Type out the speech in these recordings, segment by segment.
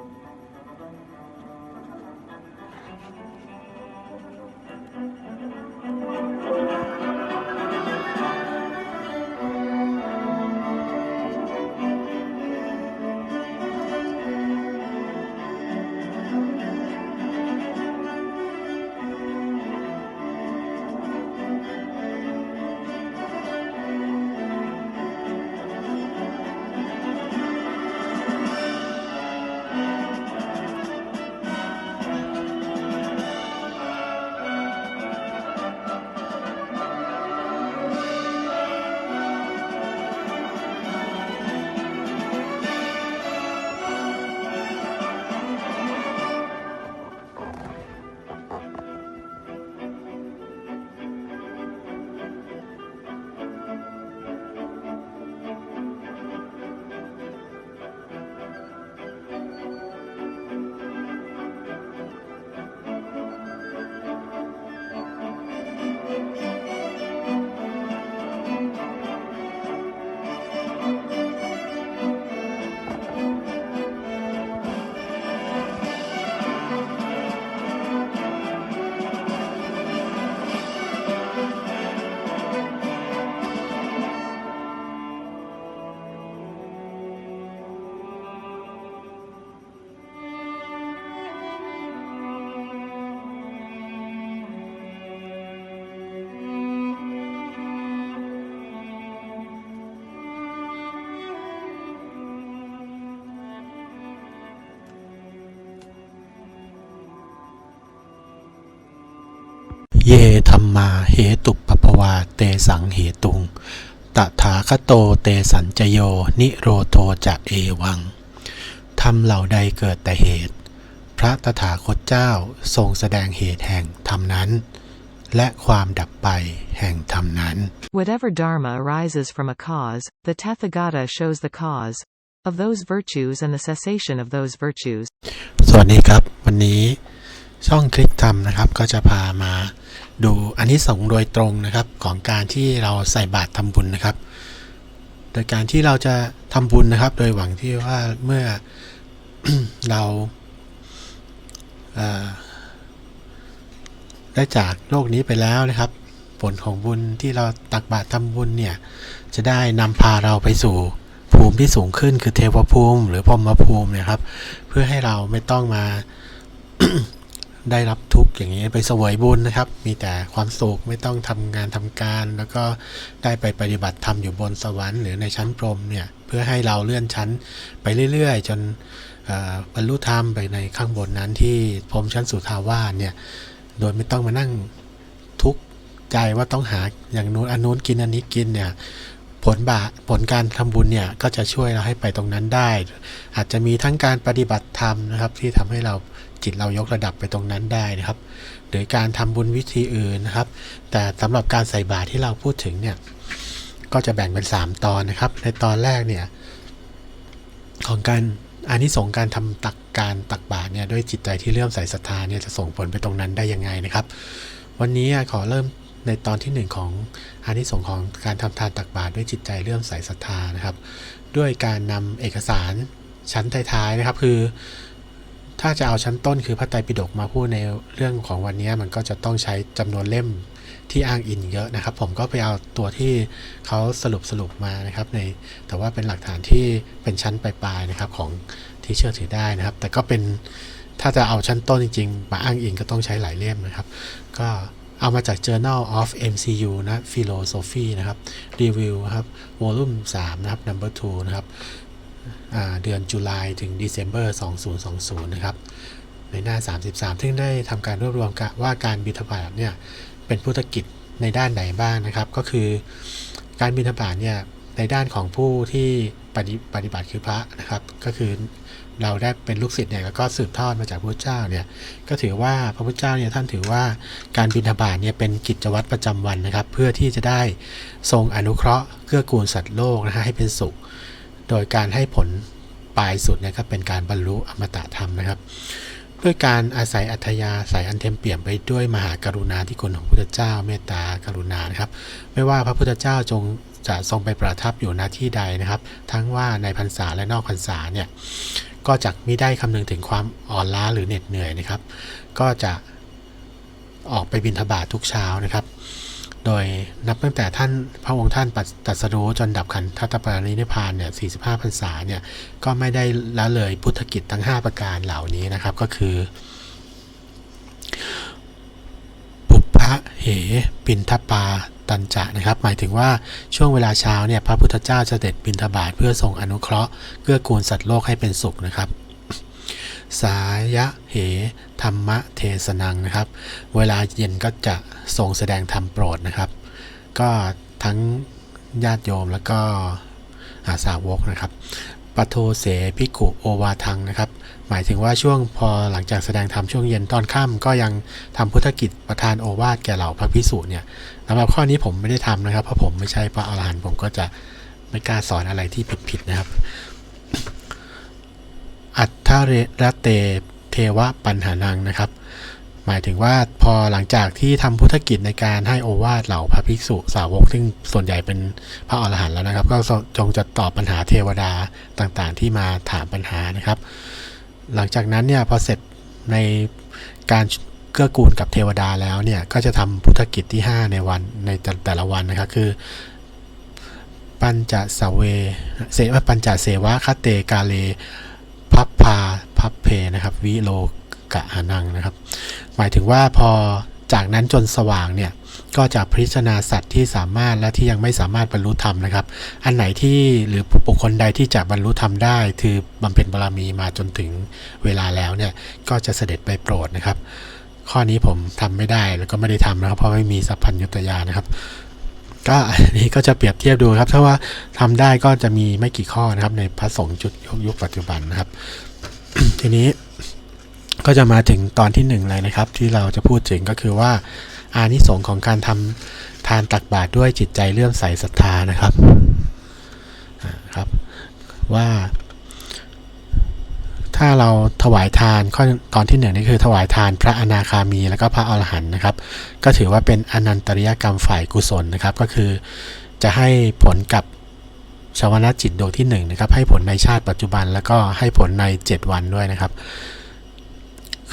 Thank you. เยธรรมาเหตุปปภวาเตสังเหตุง ตถาคโตเตสัญจโย นิโรโทจะเอวังทำเหล่าใดเกิดแต่เหตุ พระตถาคตเจ้าทรงแสดงเหตุแห่งธรรมนั้น และความดับไปแห่งธรรมนั้น Whatever dharma arises from a cause, the Tathagata shows the cause of those virtues and the cessation of those virtues. สวัสดีครับ วันนี้ ช่องคลิกทำนะครับก็จะพามาดูอันนี้ส่งโดยตรงนะครับของการที่เราใส่บาตรทำบุญนะครับ โดยการที่เราจะทำบุญนะครับ โดยหวังที่ว่าเมื่อเราเได้จากโลกนี้ไปแล้วนะครับ ผลของบุญที่เราตักบาตรทำบุญเนี่ยจะได้นำพาเราไปสู่ภูมิที่สูงขึ้นคือเทวภูมิ หรือพรมภูมิเนยครับ เพื่อให้เราไม่ต้องมา ได้รับทุกข์อย่างนี้ไปเสวยบุญนะครับ มีแต่ความสุขไม่ต้องทำงานทำการ แล้วก็ได้ไปปฏิบัติธรรมอยู่บนสวรรค์หรือในชั้นพรหมเนี่ยเพื่อให้เราเลื่อนชั้นไปเรื่อย ๆ จนบรรลุธรรมไปในข้างบนนั้นที่พรหมชั้นสุทาวาสเนี่ยโดยไม่ต้องมานั่งทุกข์ใจว่าต้องหาอย่างนู้นอันนู้นกินอันนี้กินเนี่ยผลบาผลการทำบุญเนี่ยก็จะช่วยเราให้ไปตรงนั้นได้ อาจจะมีทั้งการปฏิบัติธรรมนะครับที่ทำให้เรา จิตเรายกระดับไปตรงนั้นได้นะครับ หรือการทำบุญวิธีอื่นนะครับ แต่สำหรับการใส่บาตรที่เราพูดถึงเนี่ยก็จะแบ่งเป็น 3 ตอนนะครับ ในตอนแรกเนี่ยของการอานิสงส์การทำตักการตักบาตรเนี่ยด้วยจิตใจที่เลื่อมใสศรัทธาเนี่ยจะส่งผลไปตรงนั้นได้ยังไงนะครับ วันนี้ขอเริ่มในตอนที่หนึ่งของอานิสงส์ของการทำทานตักบาตรด้วยจิตใจเลื่อมใสศรัทธานะครับ ด้วยการนำเอกสารชั้นท้ายๆนะครับ คือ ถ้าจะเอาชั้นต้นคือพระไตรปิฎกมาพูดในเรื่องของวันนี้มันก็จะต้องใช้จำนวนเล่มที่อ้างอิงเยอะนะครับ ผมก็ไปเอาตัวที่เขาสรุปสรุปมานะครับในแต่ว่าเป็นหลักฐานที่เป็นชั้นปลายๆนะครับของที่เชื่อถือได้นะครับ แต่ก็เป็นถ้าจะเอาชั้นต้นจริงๆมาอ้างอิงก็ต้องใช้หลายเล่มนะครับ ก็เอามาจาก Journal of MCU นะ Philosophy นะครับ Review ครับ Volume 3 นะครับ Number 2 นะครับ เดือนจุลายถึง December 2020 นะครับ ในหน้า 33 ซึ่งได้ทำการรวบรวมว่าการบิณฑบาตเนี่ยเป็นพุทธกิจในด้านไหนบ้างนะครับ ก็คือการบิณฑบาตเนี่ยในด้านของผู้ที่ปฏิปฏิบัติคือพระนะครับ ก็คือเราได้เป็นลูกศิษย์เนี่ยแล้วก็สืบทอดมาจากพระพุทธเจ้าเนี่ยก็ถือว่าพระพุทธเจ้าเนี่ยท่านถือว่าการบิณฑบาตเนี่ยเป็นกิจวัตรประจำวันนะครับ เพื่อที่จะได้ทรงอนุเคราะห์เกื้อกูลสัตว์โลกนะฮะให้เป็นสุข โดยการให้ผลปลายสุดเนะครับเป็นการบรรลุอมตะธรรมนะครับ ด้วยการอาศัยอัธยาศัยอันเต็มเปี่ยมไปด้วยมหากรุณาธิคุณของพระพุทธเจ้าเมตตากรุณานะครับ ไม่ว่าพระพุทธเจ้าจงจะทรงไปประทับอยู่ณที่ใดนะครับ ทั้งว่าในพรรษาและนอกพรรษาเนี่ยก็จะไม่ได้คำนึงถึงความอ่อนล้าหรือเหน็ดเหนื่อยนะครับ ก็จะออกไปบิณฑบาตทุกเช้านะครับ โดยนับตั้งแต่ท่านพระองค์ท่านปัสตรัสรู้จนดับขันธตปรินิพานเนี่ย 45 พรรษาเนี่ย ก็ไม่ได้ละเลยพุทธกิจทั้ง 5 ประการเหล่านี้นะครับ ก็คือ ปุพพะเห ปินทปาตันจะนะครับ หมายถึงว่าช่วงเวลาเช้าเนี่ย พระพุทธเจ้าจะเสด็จบิณฑบาตเพื่อทรงอนุเคราะห์เกื้อกูลสัตว์โลกให้เป็นสุขนะครับ สายะเหธรรมะเทศนังนะครับ เวลาเย็นก็จะทรงแสดงธรรมโปรดนะครับ ก็ทั้งญาติโยมแล้วก็อาสาวกนะครับปโทเสพิกุโอวาทังนะครับ หมายถึงว่าช่วงพอหลังจากแสดงธรรมช่วงเย็นตอนค่ำก็ยังทำพุทธกิจประทานโอวาทแก่เหล่าพระพิสุเนี่ยสำหรับข้อนี้ผมไม่ได้ทำนะครับ เพราะผมไม่ใช่พระอรหันต์ผมก็จะไม่กล้าสอนอะไรที่ผิดๆนะครับ อัตถเรเตเทวะปัญหานังนะครับ หมายถึงว่าพอหลังจากที่ทำพุทธกิจในการให้โอวาทเหล่าพระภิกษุสาวก ซึ่งส่วนใหญ่เป็นพระอรหันต์แล้วนะครับ ก็จงจะตอบปัญหาเทวดาต่างๆ ที่มาถามปัญหานะครับ หลังจากนั้นเนี่ยพอเสร็จในการเกื้อกูลกับเทวดาแล้วเนี่ยก็จะทำพุทธกิจที่ 5 ในวันในแต่แต่ละวันนะครับคือ ปัญจสเวเสวปัญจเสวะคเตกาเล พับพาพับเพนะครับวิโลกะหานังนะครับ หมายถึงว่าพอจากนั้นจนสว่างเนี่ยก็จะพิจารณาสัตว์ที่สามารถและที่ยังไม่สามารถบรรลุธรรมนะครับ อันไหนที่หรือบุคคลใดที่จะบรรลุธรรมได้ คือบำเพ็ญบารมีมาจนถึงเวลาแล้วเนี่ยก็จะเสด็จไปโปรดนะครับ ข้อนี้ผมทำไม่ได้แล้วก็ไม่ได้ทำนะครับ เพราะไม่มีสัพพัญญุตยานะครับ ก็อันนี้ก็จะเปรียบเทียบดูครับ ถ้าว่าทำได้ก็จะมีไม่กี่ข้อนะครับ ในพระสงฆ์จุดยุคปัจจุบันนะครับ ทีนี้ก็จะมาถึงตอนที่หนึ่งเลยนะครับ ที่เราจะพูดถึงก็คือว่า อานิสงส์ของการทำทานตักบาตรด้วยจิตใจเลื่อมใสศรัทธานะครับครับ ว่า ถ้าเราถวายทานข้อตอนที่หนึ่งนี่คือถวายทานพระอนาคามี แล้วก็พระอรหันต์นะครับ ก็ถือว่าเป็นอนันตริยกรรมฝ่ายกุศลนะครับ ก็คือจะให้ผลกับชาวนะจิตดวงที่1นงนะครับให้ผลในชาติปัจจุบันแล้วก็ให้ผลใน 7 วันด้วยนะครับ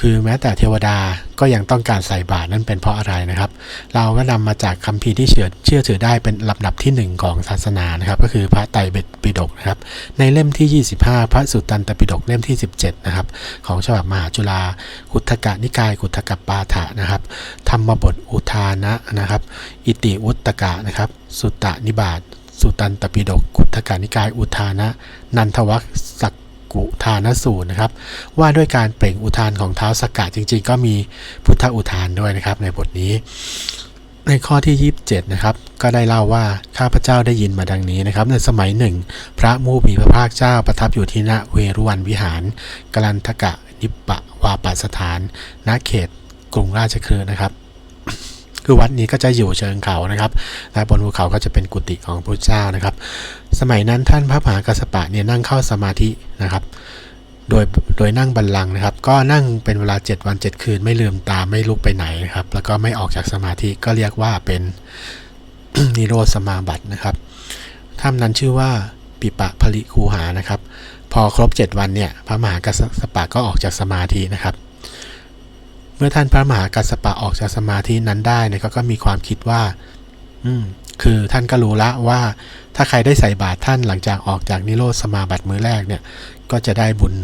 คือแม้แต่เทวดาก็ยังต้องการใส่บาตรนั่นเป็นเพราะอะไรนะครับ เราก็นำมาจากคัมภีร์ที่เชื่อเชื่อถือได้เป็นลำดับที่ 1 ของศาสนานะครับ ก็คือพระไตรปิฎกนะครับ ในเล่มที่ 25 พระสุตตันตปิฎกเล่มที่ 17 นะครับ ของฉบับมหาจุฬาคุถกะนิกายคุถกปาฐะนะครับ ธรรมบทอุทานะนะครับ อิติวุตกะนะครับ สุตตนิบาตสุตันตปิฎกคุถกานิกายอุทานะ นันทวัคสัก กุทานสูตรนะครับ ว่าด้วยการเปล่งอุทานของเท้าสกกะจริง ๆ ก็มีพุทธอุทานด้วยนะครับ ในบทนี้ ในข้อที่ 27 นะครับ ก็ได้เล่าว่าข้าพเจ้าได้ยินมาดังนี้นะครับ ในสมัยหนึ่ง พระมูมีพระภาคเจ้าประทับอยู่ที่ณเวรุวันวิหารกลันทกะนิปปะวาปัสถานณเขตกรุงราชคฤห์นะครับ คือวัดนี้ก็จะอยู่เชิงเขานะครับ และบนภูเขาก็จะเป็นกุฏิของพระเจ้านะครับ สมัยนั้นท่านพระมหากัสสปะเนี่ยนั่งเข้าสมาธินะครับ โดยโดยนั่งบัลลังก์นะครับ ก็นั่งเป็นเวลา 7 วัน 7 คืนไม่ลืมตาไม่ลุกไปไหนนะครับ แล้วก็ไม่ออกจากสมาธิก็เรียกว่าเป็นนิโรธสมาบัตินะครับถ้ำนั้นชื่อว่าปิปะผลิคูหานะครับ พอครบ 7 วันเนี่ยพระมหากัสปะก็ออกจากสมาธินะครับ เมื่อท่านพระมหากัสสปะออกจากสมาธินั้นได้เนี่ยก็ก็มีความคิดว่า อืมคือท่านก็รู้ละว่า ถ้าใครได้ใส่บาตรท่านหลังจากออกจากนิโรธสมาบัติมื้อแรกเนี่ย ก็จะได้บุญ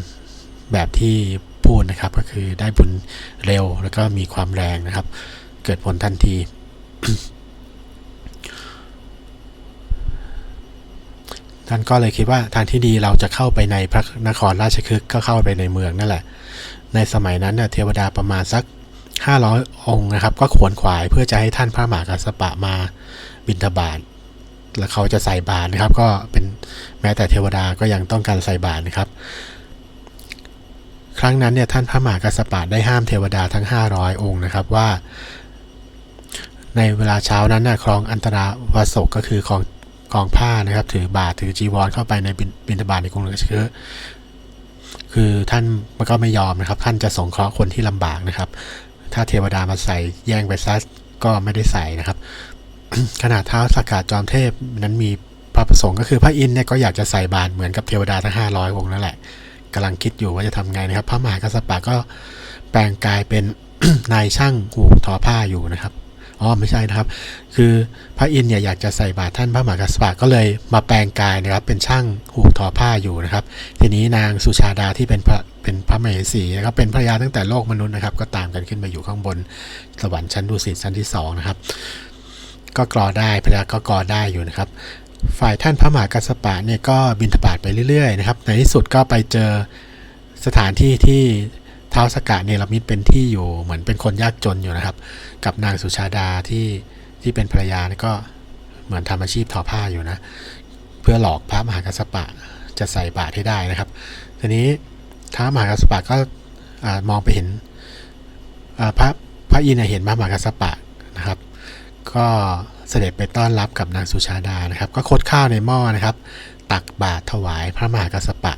แบบที่พูดนะครับ ก็คือได้บุญเร็วแล้วก็มีความแรงนะครับ เกิดผลทันทีท่านก็เลยคิดว่าทางที่ดีเราจะเข้าไปในพระนครราชคฤห์ก็เข้าไปในเมืองนั่นแหละ ในสมัยนั้นเทวดาประมาณสัก 500 องค์นะครับ ก็ขวนขวายเพื่อจะให้ท่านพระมหากัสสปะมาบิณฑบาตแล้วเขาจะใส่บาตรนะครับ ก็เป็นแม้แต่เทวดาก็ยังต้องการใส่บาตรนะครับ ครั้งนั้นเนี่ยท่านพระมหากัสสปะได้ห้ามเทวดาทั้ง 500 องค์นะครับว่า ในเวลาเช้านั้นนะครองอันตราวาสกก็คือครองกองผ้านะครับ ถือบาตรถือจีวรเข้าไปในบิณบิณฑบาตในกรุงราชคฤห์ คือท่านมันก็ไม่ยอมนะครับ ท่านจะสงเคราะห์คนที่ลำบากนะครับ ถ้าเทวดามาใส่แย่งไปซะก็ไม่ได้ใส่นะครับ ขนาดเท้าสากาจอมเทพนั้นมีพระประสงค์ก็คือพระอินทร์เนี่ยก็อยากจะใส่บาตรเหมือนกับเทวดาทั้ง500องค์นั่นแหละกำลังคิดอยู่ว่าจะทำไงนะครับ พระมหากัสสปะก็แปลงกายเป็นนายช่างหูทอผ้าอยู่นะครับ อ๋อไม่ใช่นะครับ คือพระอินทร์เนี่ยอยากจะใส่บาตรท่านพระมหากัสปะก็เลยมาแปลงกายนะครับ เป็นช่างหูกทอผ้าอยู่นะครับ ทีนี้นางสุชาดาที่เป็นพระเป็นพระมเหสีนะครับเป็นภรรยาตั้งแต่โลกมนุษย์นะครับ ก็ตามกันขึ้นมาอยู่ข้างบนสวรรค์ชั้นดุสิตชั้นที่สองนะครับก็กรอได้ภรรยาก็กรอได้อยู่นะครับ ฝ่ายท่านพระมหากัสสปะเนี่ยก็บินทบาทไปเรื่อยๆนะครับในที่สุดก็ไปเจอสถานที่ที่ ท้าวสกะเนรมิตเป็นที่อยู่เหมือนเป็นคนยากจนอยู่นะครับ กับนางสุชาดาที่ที่เป็นภรรยาก็เหมือนทำอาชีพทอผ้าอยู่นะ เพื่อหลอกพระมหากัสปะจะใส่บาตรให้ได้นะครับ ทีนี้ท้าวมหากัสปะก็มองไปเห็นพระพระอินเห็นพระมหากัสปะนะครับ ก็เสด็จไปต้อนรับกับนางสุชาดานะครับ ก็คดข้าวในหม้อนะครับ ตักบาตรถวายพระมหากัสปะ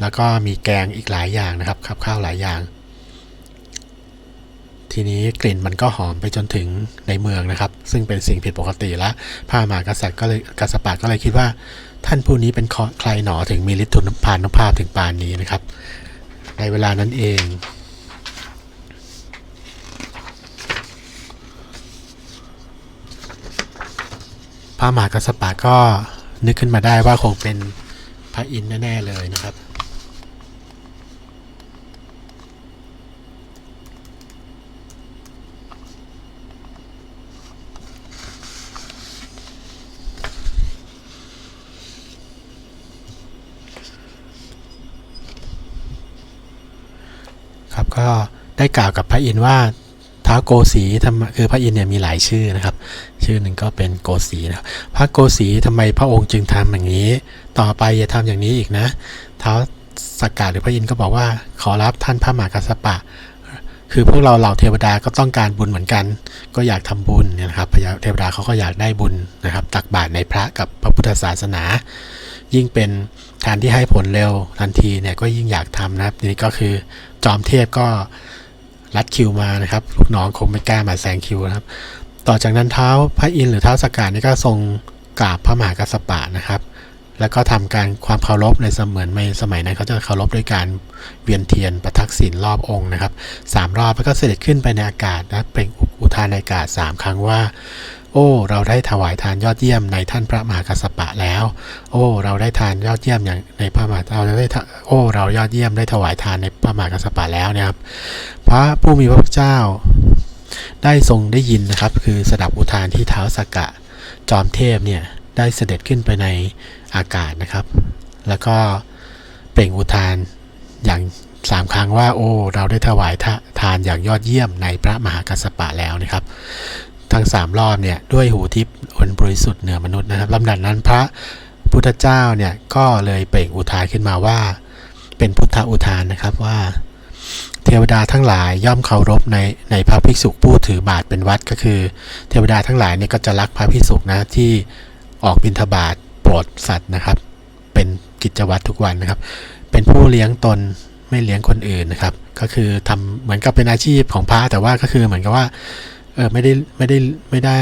แล้วก็มีแกงอีกหลายอย่างนะครับขับข้าวหลายอย่าง ทีนี้กลิ่นมันก็หอมไปจนถึงในเมืองนะครับ ซึ่งเป็นสิ่งผิดปกติแล้วพระมหากษัตริย์ก็เลยกัสสปะก็เลยคิดว่า ท่านผู้นี้เป็นใครหนอถึงมีฤทธิ์ทุนพานุภาพถึงปานนี้นะครับ ในเวลานั้นเองพระมหากัสสปะก็นึกขึ้นมาได้ว่าคงเป็นพระอินทร์แน่ ๆ เลยนะครับ ก็ได้กล่าวกับพระอินทร์ว่าท้าโกสีทำคือพระอินทร์เนี่ยมีหลายชื่อนะครับ ชื่อหนึ่งก็เป็นโกสีนะพระโกสีทำไมพระองค์จึงทำอย่างนี้ ต่อไปอย่าทำอย่างนี้อีกนะท้าวสกกาหรือพระอินทร์ก็บอกว่าขอรับท่านพระมหากัสปะ คือพวกเราเหล่าเทวดาก็ต้องการบุญเหมือนกัน ก็อยากทำบุญนะครับพญาเทวดาเขาก็อยากได้บุญนะครับ ตักบาตรในพระกับพระพุทธศาสนา ยิ่งเป็นทานที่ให้ผลเร็วทันทีเนี่ยก็ยิ่งอยากทำนะครับทีนี้ก็คือจอมเทพก็รัดคิวมานะครับลูกน้องคงไม่กล้ามาแซงคิวนะครับ ต่อจากนั้นเท้าพระอินทร์หรือเท้าสกการนี่ก็ทรงกราบพระมหากัสสปะนะครับ แล้วก็ทำการความเคารพในเสมือนในสมัยนั้นเขาจะเคารพด้วยการเวียนเทียนประทักษิณรอบองค์นะครับสามรอบแล้วก็เสด็จขึ้นไปในอากาศนะเป็นอุทานในอากาศสามครั้งว่า โอ้ เราได้ถวายทานยอดเยี่ยมในท่านพระมหากัสสปะแล้ว โอ้ เราได้ทานยอดเยี่ยมอย่างในพระมหาเราได้โอ้ เรายอดเยี่ยมได้ถวายทานในพระมหากัสสปะแล้วเนะครับ พระผู้มีพระเจ้าได้ทรงได้ยินนะครับ คือสดับอุทานที่เท้าสกกะ จอมเทพเนี่ยได้เสด็จขึ้นไปในอากาศนะครับ แล้วก็เปล่งอุทานอย่างสามครั้งว่าโอ้ เราได้ถวายทะทานอย่างยอดเยี่ยมในพระมหากัสสปะแล้วนะครับ ทั้งสามรอบเนี่ยด้วยหูทิพย์อันบริสุทธิ์เหนือมนุษย์นะครับลำดับนั้นพระพุทธเจ้าเนี่ยก็เลยเปล่งอุทานขึ้นมาว่า เป็นพุทธอุทานนะครับว่า เทวดาทั้งหลายย่อมเคารพในในพระภิกษุผู้ถือบาทเป็นวัดก็คือ เทวดาทั้งหลายเนี่ยก็จะรักพระภิกษุนะที่ออกบิณฑบาตโปรดสัตว์นะครับ เป็นกิจวัตรทุกวันนะครับ เป็นผู้เลี้ยงตนไม่เลี้ยงคนอื่นนะครับ ก็คือทำเหมือนกับเป็นอาชีพของพระแต่ว่าก็คือเหมือนกับว่า เออไม่ได้ไม่ได้ไม่ได้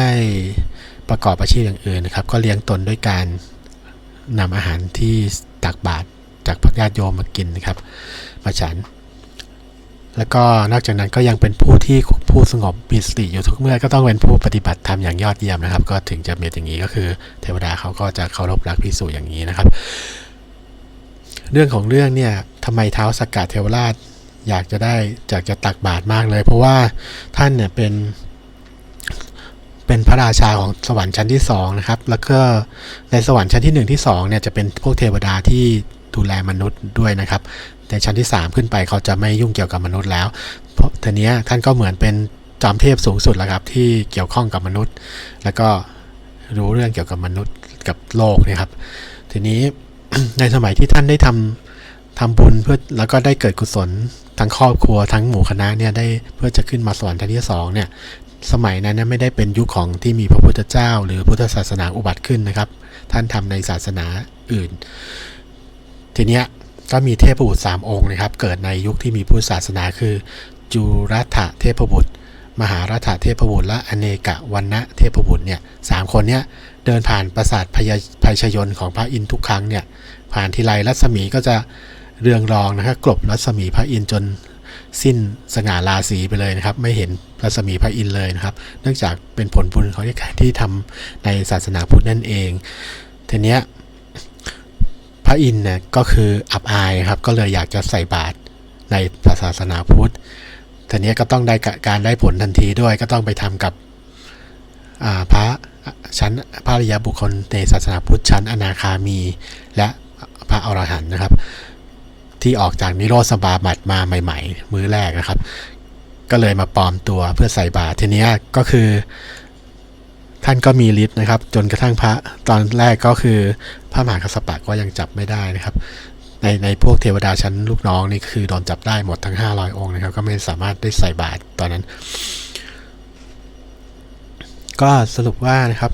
ประกอบอาชีพอย่างอื่นนะครับ ก็เลี้ยงตนด้วยการนำอาหารที่ตักบาตรจากพระญาติโยมมากินนะครับ มาฉัน แล้วก็นอกจากนั้นก็ยังเป็นผู้ที่ผู้สงบมีสติอยู่ทุกเมื่อก็ต้องเป็นผู้ปฏิบัติธรรมอย่างยอดเยี่ยมนะครับ ก็ถึงจะมีอย่างนี้ก็คือ เทวดาเขาก็จะเคารพรักพิสูจอย่างนี้นะครับ เรื่องของเรื่องเนี่ยทำไมเท้าสกกัดเทวราชอยากจะได้อยากจะตักบาตรมากเลย เพราะว่าท่านเนี่ยเป็น เป็นพระราชาของสวรรค์ชั้นที่สองนะครับ แล้วก็ในสวรรค์ชั้นที่หนึ่งที่สองเนี่ยจะเป็นพวกเทวดาที่ดูแลมนุษย์ด้วยนะครับ แต่ชั้นที่สามขึ้นไปเขาจะไม่ยุ่งเกี่ยวกับมนุษย์แล้ว เพราะทีนี้ท่านก็เหมือนเป็นจอมเทพสูงสุดแล้วครับที่เกี่ยวข้องกับมนุษย์ แล้วก็รู้เรื่องเกี่ยวกับมนุษย์กับโลกนะครับ ทีนี้ในสมัยที่ท่านได้ทำทำบุญเพื่อแล้วก็ได้เกิดกุศลทั้งครอบครัวทั้งหมู่คณะเนี่ยได้เพื่อจะขึ้นมาสวรรค์ชั้นที่สองเนี่ย สมัยนั้นไม่ได้เป็นยุคของที่มีพระพุทธเจ้า หรือพุทธศาสนาอุบัติขึ้นนะครับ ท่านทำในศาสนาอื่น ทีเนี้ยก็มีเทพบุตรสามองค์นะครับ เกิดในยุคที่มีพุทธศาสนาคือ จุรัฐเทพบุตร มหาราถเทพบุตรและอเนกะวันนะเทพบุตรเนี่ยสามคนเนี่ยเดินผ่านปราสาทพยาภัยชยนของพระอินทร์ทุกครั้งเนี่ยผ่านทีไรรัศมีก็จะเรืองรองนะครับกลบรัศมีพระอินทร์จน สิ้นสง่าราศีไปเลยนะครับ ไม่เห็นรัศมีพระอินทร์เลยนะครับ เนื่องจากเป็นผลบุญของที่ที่ทำในศาสนาพุทธนั่นเองทีเนี้ยพระอินทร์เนี่ยก็คืออับอายครับ ก็เลยอยากจะใส่บาตรในศาสนาพุทธทีนี้ก็ต้องได้การได้ผลทันทีด้วยก็ต้องไปทำกับพระชั้นพระริยบุคคลในศาสนาพุทธชั้นอนาคามี และพระอรหันต์นะครับ ที่ออกจากนิโรธสบาบัติมาใหม่ ๆ มื้อแรกนะครับ ก็เลยมาปลอมตัวเพื่อใส่บาตรทีเนี้ยก็คือ ท่านก็มีฤทธิ์นะครับ จนกระทั่งพระตอนแรกก็คือพระมหากัสสปะก็ยังจับไม่ได้นะครับ ในในพวกเทวดาชั้นลูกน้องนี่คือโดนจับได้หมดทั้ง 500 องค์นะครับ ก็ไม่สามารถได้ใส่บาตรตอนนั้น ก็สรุปว่านะครับ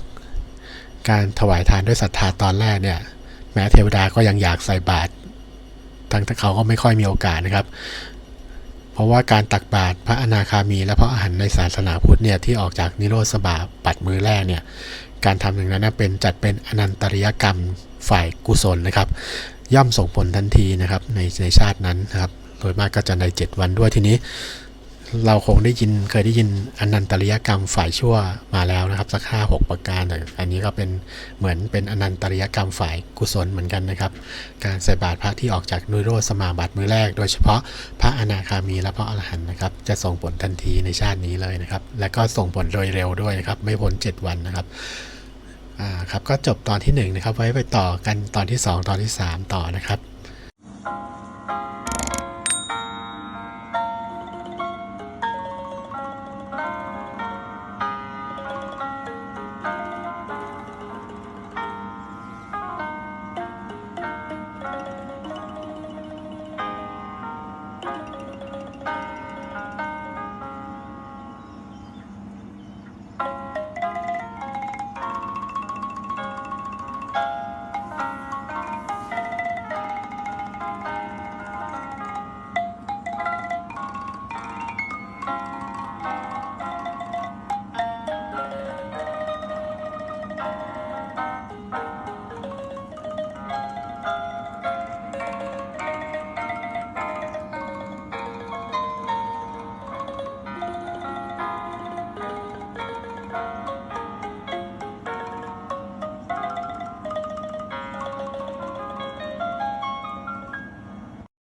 การถวายทานด้วยศรัทธาตอนแรกเนี่ย แม้เทวดาก็ยังอยากใส่บาตร ทางเขาก็ไม่ค่อยมีโอกาสนะครับ เพราะว่าการตักบาตรพระอนาคามีและพระอรหันต์ในศาสนาพุทธเนี่ยที่ออกจากนิโรธสบาปัดมือแรกเนี่ยการทำอย่างนั้นเป็นจัดเป็นอนันตริยกรรมฝ่ายกุศลนะครับ ย่อมส่งผลทันทีนะครับในในชาตินั้นนะครับโดยมากก็จะใน 7 วันด้วยทีนี้ เราคงได้ยินเคยได้ยินอนันตริยกรรมฝ่ายชั่วมาแล้วนะครับสักห้าหกประการแต่อันนี้ก็เป็นเหมือนเป็นอนันตริยกรรมฝ่ายกุศลเหมือนกันนะครับ การใส่บาตรพระที่ออกจากนุโรธสมาบัติมือแรก โดยเฉพาะพระอนาคามีและพระอรหันต์นะครับ จะส่งผลทันทีในชาตินี้เลยนะครับ และก็ส่งผลโดยเร็วด้วยนะครับ ไม่พ้น7วันนะครับอ่าครับก็จบตอนที่1นะครับไว้ไปต่อกันตอนที่ 2 ตอนที่ 3 ต่อนะครับ